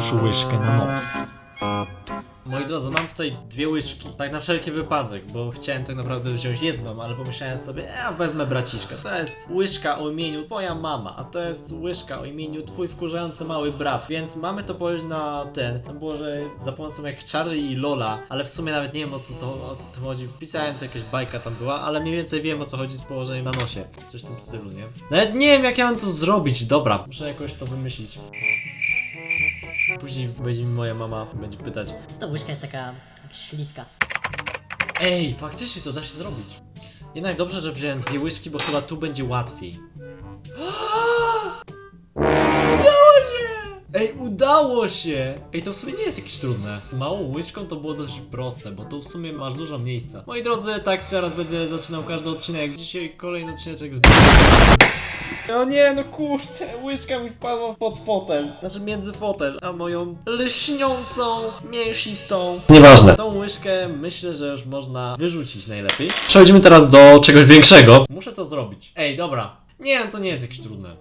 Połóż łyżkę na nos. Moi drodzy, mam tutaj dwie łyżki. Tak na wszelki wypadek, bo chciałem tak naprawdę wziąć jedną, ale pomyślałem sobie, e, wezmę braciszka. To jest łyżka o imieniu twoja mama, a to jest łyżka o imieniu twój wkurzający mały brat. Więc mamy to położyć na ten. Tam było, że za pomocą jak Charlie i Lola, ale w sumie nawet nie wiem o co to, o co to chodzi. Wpisałem to jakaś bajka tam była, ale mniej więcej wiem o co chodzi z położeniem na nosie. Coś w tym stylu, nie? Nawet nie wiem jak ja mam to zrobić. Dobra, muszę jakoś to wymyślić. Później będzie mi moja mama będzie pytać Co to łyżka jest taka śliska? Ej, faktycznie to da się zrobić. Jednak dobrze, że wziąłem dwie łyżki, bo chyba tu będzie łatwiej. Udało się! Ej, udało się! Ej, to w sumie nie jest jakieś trudne. Małą łyżką to było dość proste, bo tu w sumie masz dużo miejsca. Moi drodzy, tak teraz będę zaczynał każdy odcinek. Dzisiaj kolejny odcinek z o nie, no kurde, łyżka mi wpadła pod fotel. Znaczy między fotel, a moją lśniącą, mięsistą. Nieważne. Tą łyżkę myślę, że już można wyrzucić najlepiej. Przechodzimy teraz do czegoś większego. Muszę to zrobić. Ej, dobra. Nie, no to nie jest jakieś trudne.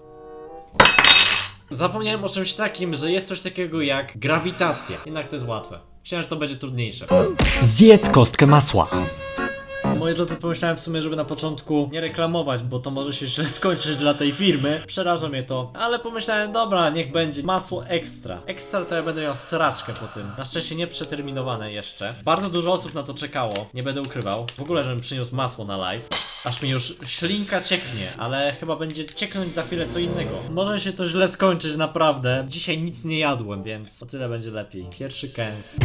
Zapomniałem o czymś takim, że jest coś takiego jak grawitacja. Jednak to jest łatwe. Myślałem, że to będzie trudniejsze. Zjedz kostkę masła. Moi drodzy, pomyślałem w sumie, żeby na początku nie reklamować, bo to może się źle skończyć dla tej firmy. Przeraża mnie to, ale pomyślałem, dobra, niech będzie masło ekstra. Ekstra to ja będę miał sraczkę po tym. Na szczęście nie przeterminowane jeszcze. Bardzo dużo osób na to czekało, nie będę ukrywał. W ogóle, żebym przyniósł masło na live. Aż mi już ślinka cieknie, ale chyba będzie cieknąć za chwilę co innego. Może się to źle skończyć naprawdę. Dzisiaj nic nie jadłem, więc o tyle będzie lepiej. Pierwszy kęs.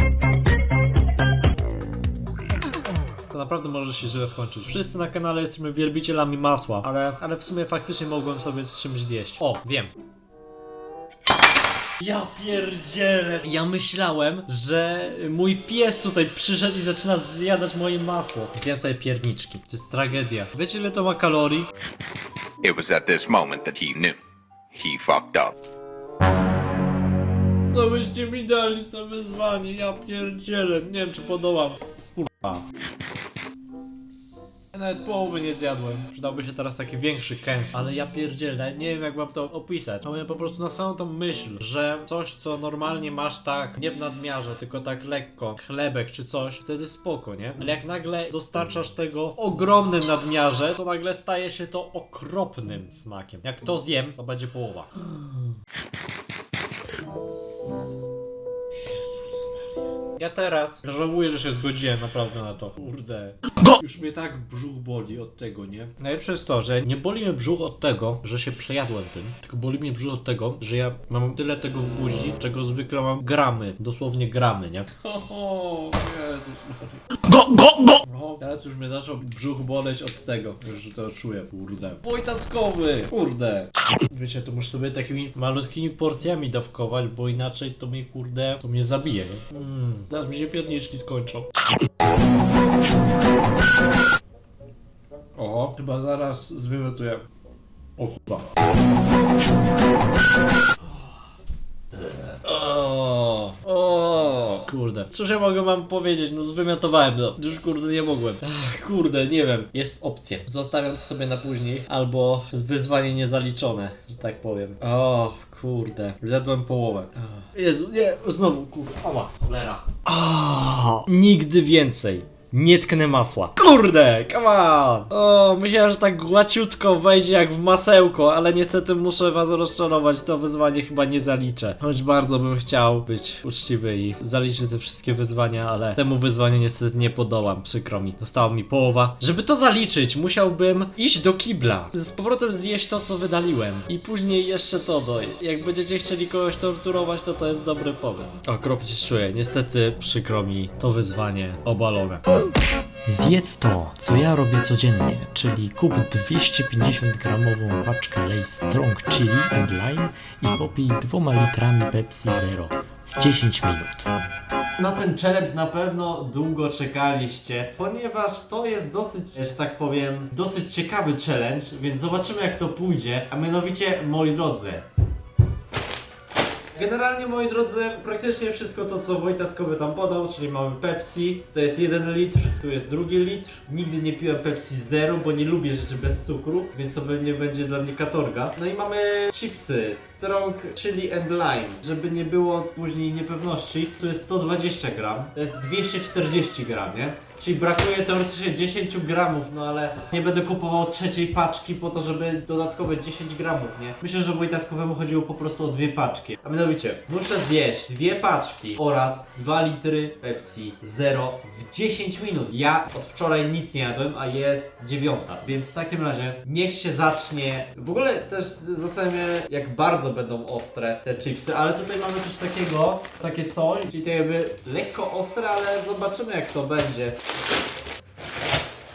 To naprawdę może się źle skończyć. Wszyscy na kanale jesteśmy wielbicielami masła, ale, ale w sumie faktycznie mogłem sobie z czymś zjeść. O, wiem. Ja pierdzielę. Ja myślałem, że mój pies tutaj przyszedł i zaczyna zjadać moje masło. Zjem sobie pierniczki. To jest tragedia. Wiecie ile to ma kalorii? It was at this moment that he knew. He fucked up. Co byście mi dali za wyzwanie? Ja pierdzielę. Nie wiem czy podołam. Kurwa. Nawet połowy nie zjadłem. Przydałby się teraz taki większy kęs. Ale ja pierdzielę, nie wiem jak mam to opisać. Mam po prostu na samą tą myśl, że coś co normalnie masz tak, nie w nadmiarze, tylko tak lekko, chlebek czy coś, wtedy spoko, nie? Ale jak nagle dostarczasz tego ogromnym nadmiarze, to nagle staje się to okropnym smakiem. Jak to zjem, to będzie połowa. Ja teraz żałuję, że się zgodziłem naprawdę na to. Kurde. Już mnie tak brzuch boli od tego, nie? Najlepsze jest to, że nie boli mnie brzuch od tego, że się przejadłem tym, tylko boli mnie brzuch od tego, że ja mam tyle tego w buzi, czego zwykle mam gramy. Dosłownie gramy, nie? Ho, ho, Jezus Maria. No, teraz już mnie zaczął brzuch boleć od tego, już to czuję, kurde. Wojtaskowy, kurde. Wiecie, to muszę sobie takimi malutkimi porcjami dawkować, bo inaczej to mnie, kurde, to mnie zabije, nie? Mm, teraz mi się pierniczki skończą. O, chyba zaraz zwymiotuję. O kurwa. O, o, kurde. Cóż ja mogę wam powiedzieć? No zwymiotowałem to. Już kurde nie mogłem. Ach, kurde, nie wiem. Jest opcja. Zostawiam to sobie na później. Albo wyzwanie niezaliczone, że tak powiem. O, kurde. Zjadłem połowę. Jezu, nie, znowu, kurde. Ała, cholera. O, nigdy więcej. Nie tknę masła. Kurde, come on! O, myślałem, że tak głaciutko wejdzie jak w masełko, ale niestety muszę was rozczarować, to wyzwanie chyba nie zaliczę. Choć bardzo bym chciał być uczciwy i zaliczyć te wszystkie wyzwania, ale temu wyzwaniu niestety nie podołam, przykro mi. Została mi połowa. Żeby to zaliczyć, musiałbym iść do kibla, z powrotem zjeść to, co wydaliłem i później jeszcze to do. Jak będziecie chcieli kogoś torturować, to to jest dobry pomysł. Okropnie czuję, niestety przykro mi to wyzwanie obalone. Zjedz to, co ja robię codziennie, czyli kup 250 gramową paczkę Lay's Strong Chili and Lime i popij dwoma litrami Pepsi Zero w 10 minut. Na ten challenge na pewno długo czekaliście, ponieważ to jest dosyć, że tak powiem, dosyć ciekawy challenge, więc zobaczymy jak to pójdzie. A mianowicie, moi drodzy, Generalnie, moi drodzy, praktycznie wszystko to, co Wojtaskowy tam podał, czyli mamy Pepsi, to jest jeden litr, tu jest drugi litr. Nigdy nie piłem Pepsi Zero, bo nie lubię rzeczy bez cukru, więc to pewnie będzie dla mnie katorga. No i mamy chipsy Strong Chili and Lime, żeby nie było później niepewności. Tu jest 120 gram, to jest 240 gram, nie? Czyli brakuje teoretycznie 10 gramów, no ale nie będę kupował trzeciej paczki po to, żeby dodatkowe 10 gramów, nie? Myślę, że Wojtaskowemu chodziło po prostu o dwie paczki. A mianowicie, muszę zjeść dwie paczki oraz 2 litry Pepsi Zero w 10 minut. Ja od wczoraj nic nie jadłem, a jest dziewiąta, więc w takim razie niech się zacznie. W ogóle też zastanawiam jak bardzo będą ostre te chipsy, ale tutaj mamy coś takiego, takie coś, czyli to jakby lekko ostre, ale zobaczymy jak to będzie.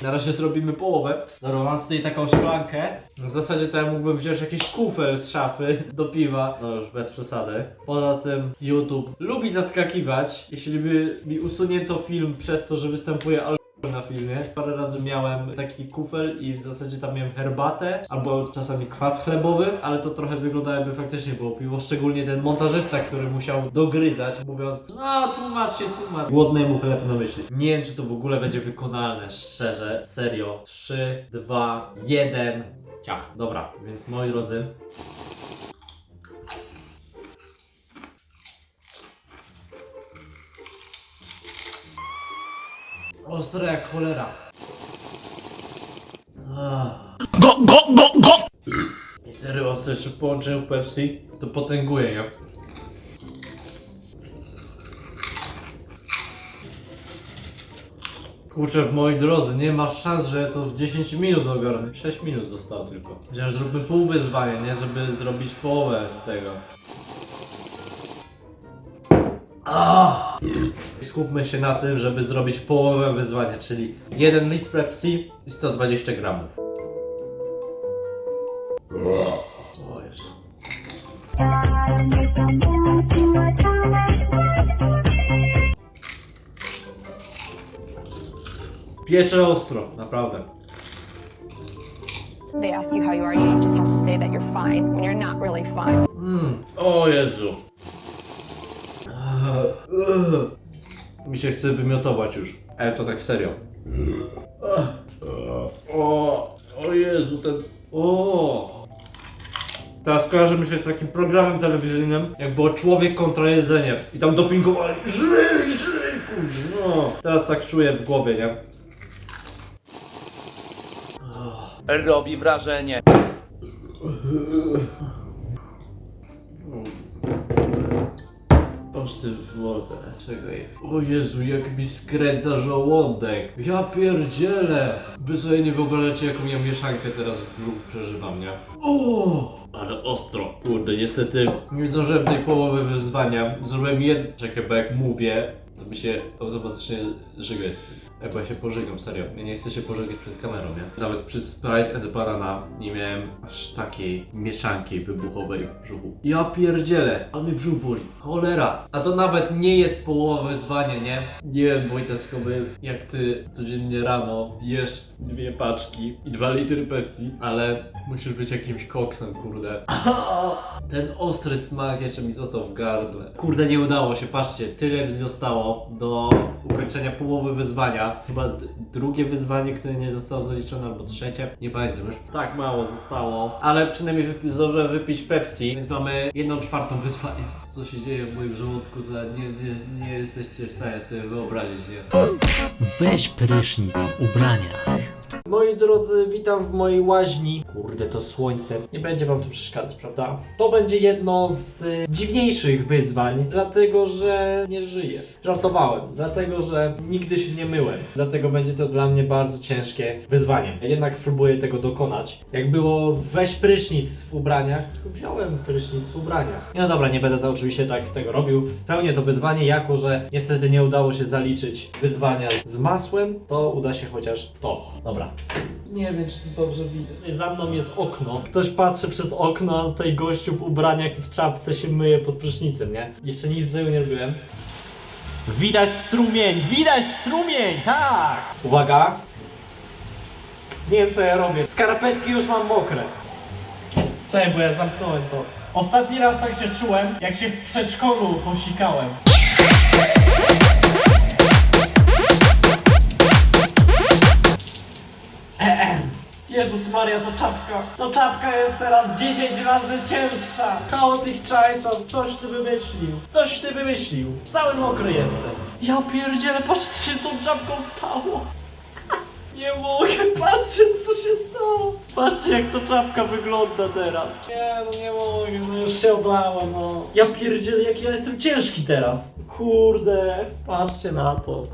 Na razie zrobimy połowę. Dobra, mam tutaj taką szklankę. W zasadzie to ja mógłbym wziąć jakiś kufel z szafy do piwa. No już bez przesady. Poza tym YouTube lubi zaskakiwać. Jeśli by mi usunięto film przez to, że występuje alkohol na filmie. Parę razy miałem taki kufel i w zasadzie tam miałem herbatę albo czasami kwas chlebowy, ale to trochę wygląda jakby faktycznie było piwo. Szczególnie ten montażysta, który musiał dogryzać, mówiąc no tłumacz się, tłumacz. Głodnemu chleb na myśli. Nie wiem, czy to w ogóle będzie wykonalne, szczerze, serio. 3, 2, 1. Ciach, dobra, więc moi drodzy, Ostre jak cholera. Go, go, go, go! I serio ostre jeszcze w połączeniu Pepsi to potęguje, nie? Kurczę, moi drodzy, nie ma szans, że to w 10 minut ogarnę. 6 minut zostało tylko. Że zróbmy pół wyzwania, nie? Żeby zrobić połowę z tego. Ah! Skupmy się na tym, żeby zrobić połowę wyzwania, czyli 1 litr Pepsi i 120 gramów. O Jezu. Piecze ostro, naprawdę. They ask you how you are, you just have to say that you're fine when you're not really fine. Mm. O Jezu. Ugh. Mi się chce wymiotować już. Ale to tak serio. O, o Jezu, ten... O. Teraz kojarzy mi się z takim programem telewizyjnym, jak było Człowiek kontra jedzenie. I tam dopingowali, żyj, żyj, kurde, no. Teraz tak czuję w głowie, nie? robi wrażenie. Oż ty w mordę, czekaj. O Jezu, jak mi skręca żołądek. Ja pierdzielę. Wy sobie nie wyobrażacie, jaką ja mieszankę teraz w brzuchu przeżywam, nie? O, ale ostro. Kurde, niestety nie zdążyłem tej połowy wyzwania. Zrobiłem jedno... Czekaj, bo jak mówię, to mi się automatycznie żyga jest. Ej, bo ja się pożygam, serio. Ja nie chcę się pożygać przed kamerą, nie? Nawet przy Sprite and Banana nie miałem aż takiej mieszanki wybuchowej w brzuchu. Ja pierdzielę, a mnie brzuch boli. Cholera. A to nawet nie jest połowa wyzwania, nie? Nie wiem, Wojtaskowy, jak ty codziennie rano jesz dwie paczki i dwa litry Pepsi, ale musisz być jakimś koksem, kurde. Ten ostry smak jeszcze mi został w gardle. Kurde, nie udało się, patrzcie, tyle mi zostało do ukończenia połowy wyzwania. Chyba drugie wyzwanie, które nie zostało zaliczone, albo trzecie, nie pamiętam już. Tak mało zostało, ale przynajmniej wypi- wypić Pepsi, więc mamy jedną czwartą wyzwanie. Co się dzieje w moim żołądku, to nie, nie, nie jesteście w stanie sobie wyobrazić, nie? Weź prysznic w ubraniach. Moi drodzy, witam w mojej łaźni. Kurde, to słońce. Nie będzie wam tu przeszkadzać, prawda? To będzie jedno z y, dziwniejszych wyzwań, dlatego że nie żyję. Żartowałem, dlatego że nigdy się nie myłem. Dlatego będzie to dla mnie bardzo ciężkie wyzwanie. Jednak spróbuję tego dokonać. Jak było weź prysznic w ubraniach, wziąłem prysznic w ubraniach. No dobra, nie będę to oczywiście tak tego robił. Spełnię to wyzwanie, jako że niestety nie udało się zaliczyć wyzwania z masłem, to uda się chociaż to. Dobra. Nie wiem, czy to dobrze widać. Za mną jest okno. Ktoś patrzy przez okno, a tutaj gościu w ubraniach i w czapce się myje pod prysznicem, nie? Jeszcze nic tego nie robiłem. Widać strumień! Widać strumień! Tak! Uwaga! Nie wiem co ja robię. Skarpetki już mam mokre. Czekaj, bo ja zamknąłem to. Ostatni raz tak się czułem, jak się w przedszkolu posikałem. Jezus Maria, to czapka. To czapka jest teraz 10 razy cięższa. Chaotic Chison, coś ty wymyślił. Coś ty wymyślił. Cały mokry jestem. Ja pierdzielę, patrz co się z tą czapką stało. Nie mogę, patrzcie co się stało. Patrzcie jak to czapka wygląda teraz. Nie, no nie mogę, no już się oblałem, no. Ja pierdzielę jak ja jestem ciężki teraz. Kurde, patrzcie na to.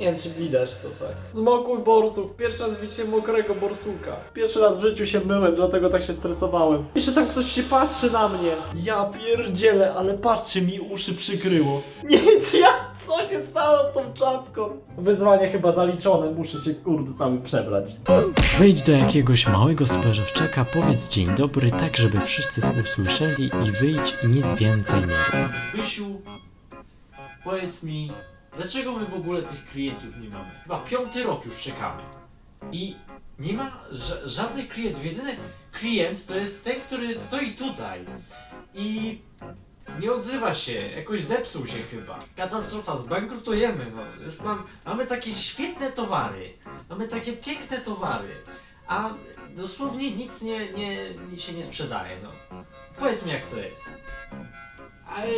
Nie wiem, czy widać to tak. Zmokły borsuk. Pierwszy raz widzicie mokrego borsuka. Pierwszy raz w życiu się myłem, dlatego tak się stresowałem. Jeszcze tam ktoś się patrzy na mnie. Ja pierdzielę, ale patrzcie, mi uszy przykryło. Nic, ja... Co się stało z tą czapką? Wyzwanie chyba zaliczone, muszę się kurde cały przebrać. Wejdź do jakiegoś małego spożywczaka, powiedz dzień dobry, tak żeby wszyscy usłyszeli i wyjdź i nic więcej nie rób. Wysiu, powiedz mi, dlaczego my w ogóle tych klientów nie mamy? Chyba piąty rok już czekamy. I nie ma ża- żadnych klientów. Jedyny klient to jest ten, który stoi tutaj. I nie odzywa się, jakoś zepsuł się chyba. Katastrofa, zbankrutujemy. No. Już mam, mamy takie świetne towary, mamy takie piękne towary, a dosłownie nic nie, nie, nie się nie sprzedaje. No. Powiedz mi jak to jest. Ale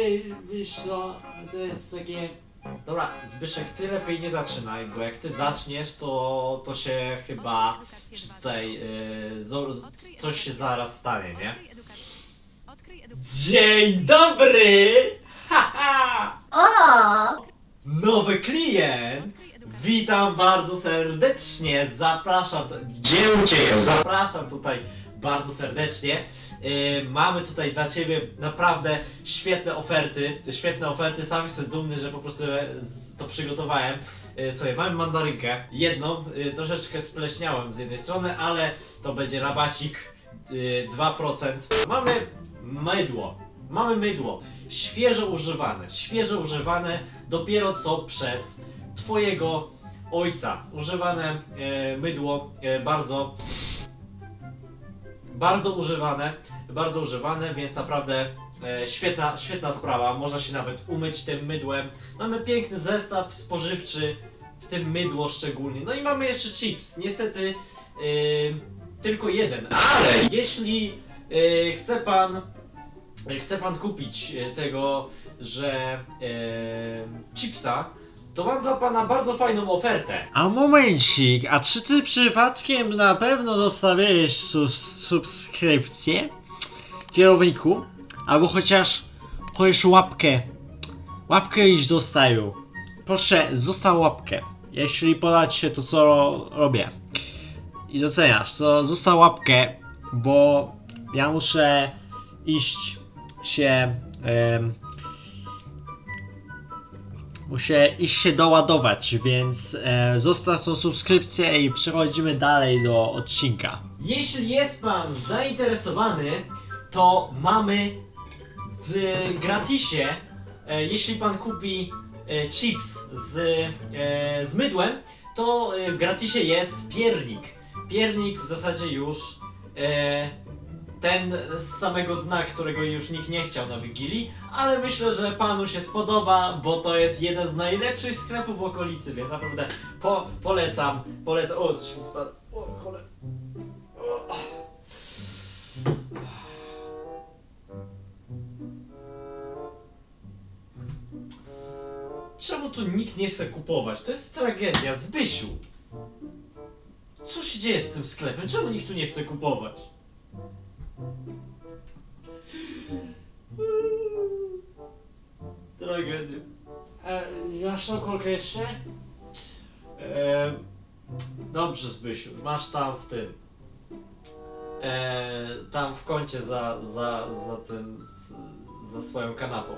wiesz co, to jest takie... Dobra, Zbyszek, ty lepiej nie zaczynaj, bo jak ty zaczniesz, to, to się chyba tutaj zo- z- coś się zaraz stanie, nie? Dzień dobry! Haha! Nowy klient! Witam bardzo serdecznie, zapraszam, nie uciekam, zapraszam tutaj bardzo serdecznie. Yy, mamy tutaj dla Ciebie naprawdę świetne oferty, świetne oferty, sam jestem dumny, że po prostu z- to przygotowałem. Yy, sobie mamy mandarynkę, jedną, yy, troszeczkę spleśniałem z jednej strony, ale to będzie rabacik yy, 2%. Mamy mydło, mamy mydło, świeżo używane, świeżo używane dopiero co przez Twojego ojca. Używane e, mydło e, bardzo bardzo używane, bardzo używane, więc naprawdę e, świetna, świetna sprawa. Można się nawet umyć tym mydłem. Mamy piękny zestaw spożywczy, w tym mydło szczególnie. No i mamy jeszcze chips. Niestety e, tylko jeden, ale jeśli e, chce pan chce pan kupić e, tego, że e, chipsa, to mam dla pana bardzo fajną ofertę. A momencik, a czy ty przypadkiem na pewno zostawiłeś sus- subskrypcję? Kierowniku? Albo chociaż chociaż łapkę. Łapkę iść zostawił. Proszę, zostaw łapkę. Jeśli podoba ci się to co ro- robię i doceniasz, to zostaw łapkę, bo ja muszę iść się Muszę iść się doładować, więc e, zostaw tą subskrypcję i przechodzimy dalej do odcinka. Jeśli jest Pan zainteresowany, to mamy w gratisie, e, jeśli Pan kupi e, chips z, e, z mydłem, to e, w gratisie jest piernik. Piernik w zasadzie już e, ten z samego dna, którego już nikt nie chciał na Wigilii, ale myślę, że panu się spodoba, bo to jest jeden z najlepszych sklepów w okolicy, więc naprawdę po, polecam, polecam. O, coś mi spadło. O, cholera. Czemu tu nikt nie chce kupować? To jest tragedia. Zbysiu! Co się dzieje z tym sklepem? Czemu nikt tu nie chce kupować? Tragedia. E, masz tą kolkę jeszcze? E, dobrze, Zbysiu. Masz tam w tym. E, tam w kącie za, za, za tym. Z, za swoją kanapą.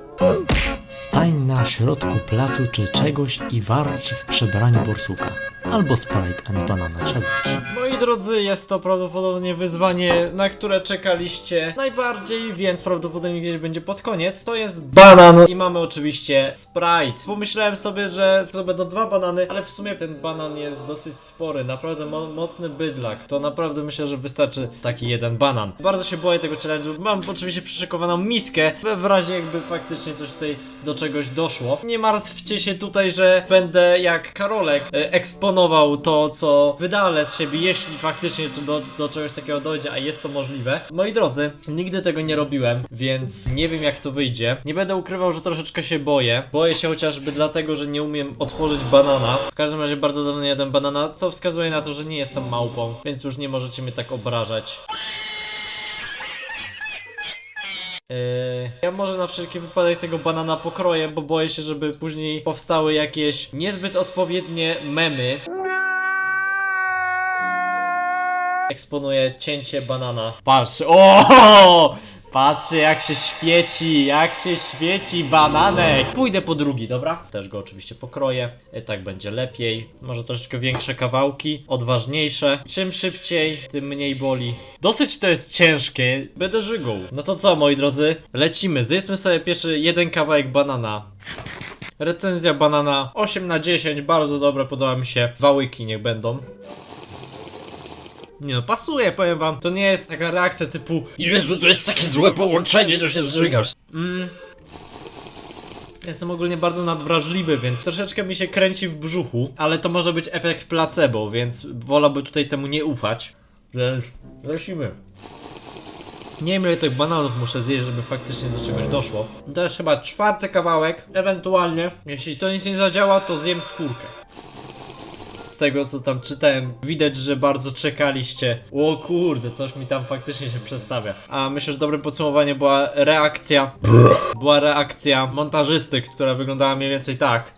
Stań na środku placu czy czegoś i warcz w przebraniu borsuka. Albo Sprite and Banana Challenge. Moi drodzy, jest to prawdopodobnie wyzwanie, na które czekaliście najbardziej, więc prawdopodobnie gdzieś będzie pod koniec. To jest banan i mamy oczywiście Sprite. Pomyślałem sobie, że to będą dwa banany, ale w sumie ten banan jest dosyć spory, naprawdę mo mocny bydlak. To naprawdę myślę, że wystarczy taki jeden banan. Bardzo się boję tego challenge'u. Mam oczywiście przyszykowaną miskę, w razie jakby faktycznie coś tutaj do czegoś doszło. Nie martwcie się tutaj, że będę jak Karolek e, to, co wydalę z siebie, jeśli faktycznie do, do czegoś takiego dojdzie, a jest to możliwe. Moi drodzy, nigdy tego nie robiłem, więc nie wiem jak to wyjdzie. Nie będę ukrywał, że troszeczkę się boję. Boję się chociażby dlatego, że nie umiem otworzyć banana. W każdym razie bardzo dawno jadłem banana, co wskazuje na to, że nie jestem małpą, więc już nie możecie mnie tak obrażać. Yy, ja może na wszelki wypadek tego banana pokroję, bo boję się, żeby później powstały jakieś niezbyt odpowiednie memy. Eksponuję cięcie banana. Patrz, o! Patrzcie jak się świeci, jak się świeci bananek. Pójdę po drugi, dobra? Też go oczywiście pokroję. E, Tak będzie lepiej. Może troszeczkę większe kawałki, odważniejsze. Czym szybciej, tym mniej boli. Dosyć to jest ciężkie. Będę żygą. No to co, moi drodzy? Lecimy. Zjedzmy sobie pierwszy jeden kawałek banana. Recenzja banana 8 na 10, bardzo dobre, podoba mi się. Dwa łyki niech będą. Nie no, pasuje, powiem wam. To nie jest taka reakcja typu Jezu, to jest takie złe połączenie, że się zżygasz. Mm. Jestem ogólnie bardzo nadwrażliwy, więc troszeczkę mi się kręci w brzuchu, ale to może być efekt placebo, więc wolałbym tutaj temu nie ufać. Więc lecimy. Nie wiem ile tych bananów muszę zjeść, żeby faktycznie do czegoś doszło. To jest chyba czwarty kawałek, ewentualnie. Jeśli to nic nie zadziała, to zjem skórkę. Z tego co tam czytałem, widać, że bardzo czekaliście. O kurde, coś mi tam faktycznie się przestawia. A myślę, że dobrym podsumowaniem była reakcja. Była reakcja montażysty, która wyglądała mniej więcej tak.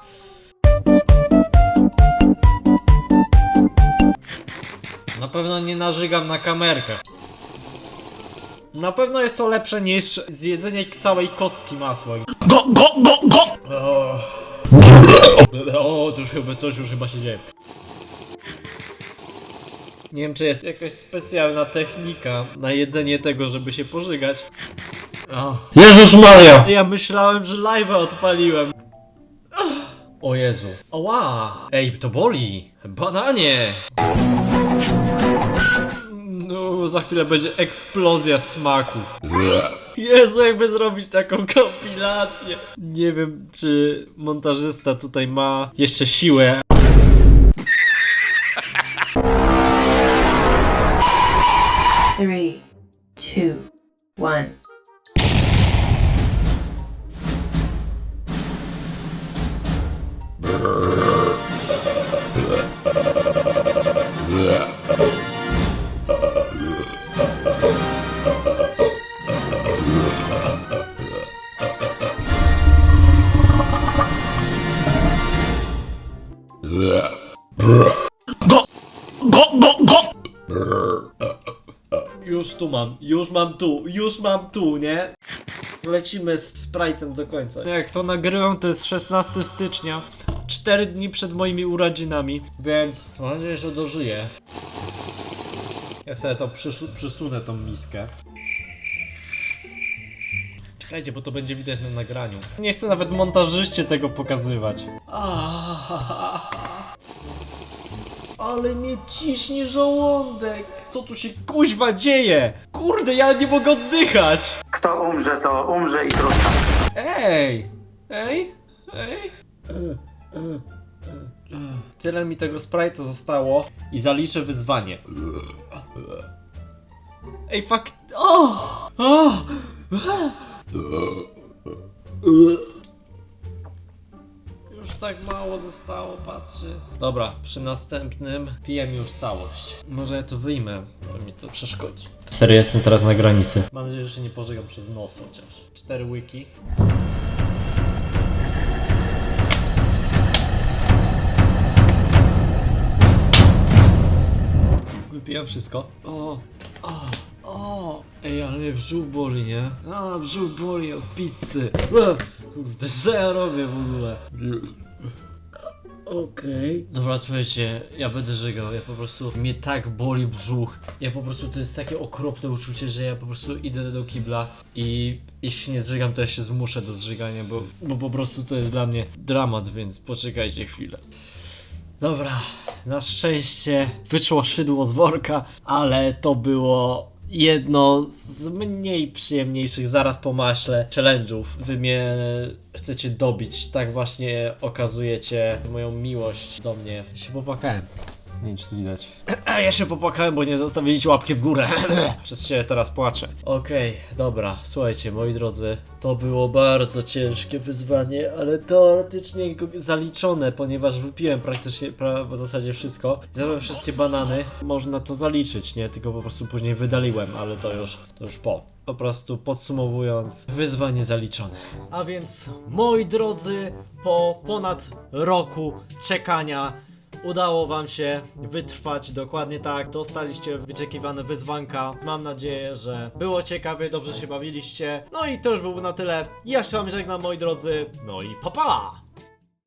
Na pewno nie narzygam na kamerkach. Na pewno jest to lepsze niż zjedzenie całej kostki masła. Go, go, go, go! O, o to już chyba, coś już chyba się dzieje. Nie wiem, czy jest jakaś specjalna technika na jedzenie tego, żeby się pożygać. O. Jezus Maria! Ja myślałem, że live'a odpaliłem. O Jezu. Oła! Ej, to boli! Bananie! No, za chwilę będzie eksplozja smaków. Jezu, jakby zrobić taką kompilację. Nie wiem, czy montażysta tutaj ma jeszcze siłę. Three, two, one. Tu mam, już mam tu, już mam tu, nie? Lecimy z Sprite'em do końca. Jak to nagrywam, to jest 16 stycznia. 4 dni przed moimi urodzinami, więc mam nadzieję, że dożyję. Ja sobie to przysu- przysunę tą miskę. Czekajcie, bo to będzie widać na nagraniu. Nie chcę nawet montażyście tego pokazywać. Ale mnie ciśnie żołądek. Co tu się kuźwa dzieje? Kurde, ja nie mogę oddychać. Kto umrze, to umrze i trudno. Ej! Ej! Ej! Tyle mi tego Sprite'a zostało i zaliczę wyzwanie. Ej, fuck... O! O! Tak mało zostało, patrzy. Dobra, przy następnym pijem już całość. Może ja to wyjmę, bo mi to przeszkodzi. Serio, jestem teraz na granicy. Mam nadzieję, że się nie pożegam przez nos chociaż. Cztery łyki. Wypijam wszystko. O, o, o. Ej, ale mnie brzuch boli, nie? A, brzuch boli od pizzy. Kurde, co ja robię w ogóle? Okej. Dobra, słuchajcie, ja będę żygał, ja po prostu, mnie tak boli brzuch. Ja po prostu, to jest takie okropne uczucie, że ja po prostu idę do kibla i jeśli nie zżygam, to ja się zmuszę do zżygania, bo, bo po prostu to jest dla mnie dramat, więc poczekajcie chwilę. Dobra, na szczęście wyszło szydło z worka, ale to było jedno z mniej przyjemniejszych zaraz po maśle challenge'ów. Wy mnie chcecie dobić, tak właśnie okazujecie moją miłość do mnie. Się popłakałem. Nie wiem, czy to widać. Ja się popłakałem, bo nie zostawiliście łapki w górę. Przez ciebie teraz płaczę. Okej, dobra, słuchajcie, moi drodzy, to było bardzo ciężkie wyzwanie, ale teoretycznie go- zaliczone, ponieważ wypiłem praktycznie pra, w zasadzie wszystko. Zjadłem wszystkie banany. Można to zaliczyć, nie? Tylko po prostu później wydaliłem, ale to już, to już po. Po prostu podsumowując, wyzwanie zaliczone. A więc, moi drodzy, po ponad roku czekania Udało wam się wytrwać dokładnie tak. Dostaliście wyczekiwane wyzwanka. Mam nadzieję, że było ciekawie, dobrze się bawiliście. No i to już było na tyle. Ja się wam żegnam moi drodzy. No i pa pa!